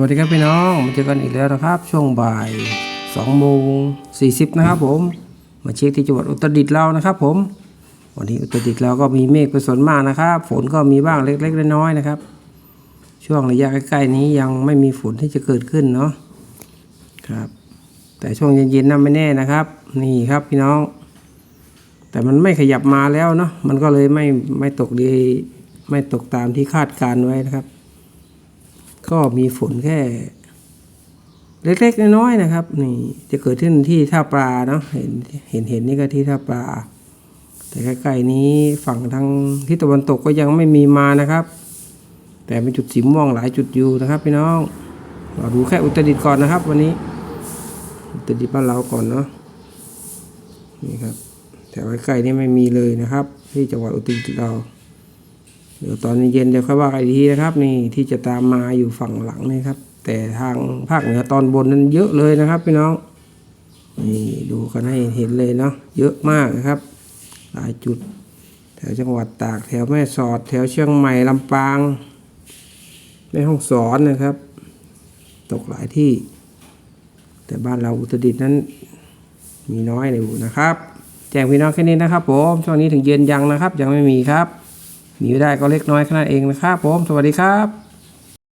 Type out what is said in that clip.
วัสดีครับพี่น้องมาเจอกันอีกแล้วนะครับ ช่วงบ่าย2โมง40นะครับผม มาเช็คที่จังหวัดอุตรดิตถ์เรานะครับผม วันนี้อุตรดิตถ์เราก็มีเมฆเป็นส่วนมากนะครับ ฝนก็มีบ้างเล็กๆน้อยๆนะครับ ช่วงระยะใกล้ๆนี้ยังไม่มีฝนที่จะเกิดขึ้นเนาะครับ แต่ช่วงเย็นๆนั้นไม่แน่นะครับ นี่ครับพี่น้อง แต่มันไม่ขยับมาแล้วเนาะมันก็เลยไม่ไม่ตกดี ไม่ตกตามที่คาดการไว้นะครับ ก็มีฝนแค่ เล็กๆน้อยๆนะครับ นี่จะเกิดขึ้นที่ท่าปลาเนาะเห็นเห็นเห็นนี่ก็ที่ท่าปลา แต่ใกล้ๆนี้ฝั่งทางทิศตะวันตกก็ยังไม่มีมานะครับ แต่เป็นจุดสีม่วงหลายจุดอยู่นะครับพี่น้องเราดูแค่อุตรดิตถ์ก่อนนะครับ วันนี้อุตรดิตถ์บ้านเราก่อนเนาะนี่ครับแถวใกล้ๆนี่ไม่มีเลยนะครับ ที่จังหวัดอุตรดิตถ์เรา เดี๋ยวตอนเย็นเดี๋ยวค่อยว่ากันอีกทีนะครับ นี่ที่จะตามมาอยู่ฝั่งหลังนี่ครับ แต่ทางภาคเหนือตอนบนนั้นเยอะเลยนะครับพี่น้องนี่ดูกันให้เห็นเลยเนาะเยอะมากนะครับ หลายจุด แถวจังหวัดตากแถวแม่สอด แถวเชียงใหม่ลำปางแม่ห้องสอนนะครับ ตกหลายที่ แต่บ้านเราอุตรดิตถ์นั้นมีน้อยอยู่นะครับ แจ้งพี่น้องแค่นี้นะครับผมช่วงนี้ถึงเย็นยังนะครับ ยังไม่มีครับ มีได้ก็เล็กน้อยแค่นั้นเองนะครับผม สวัสดีครับ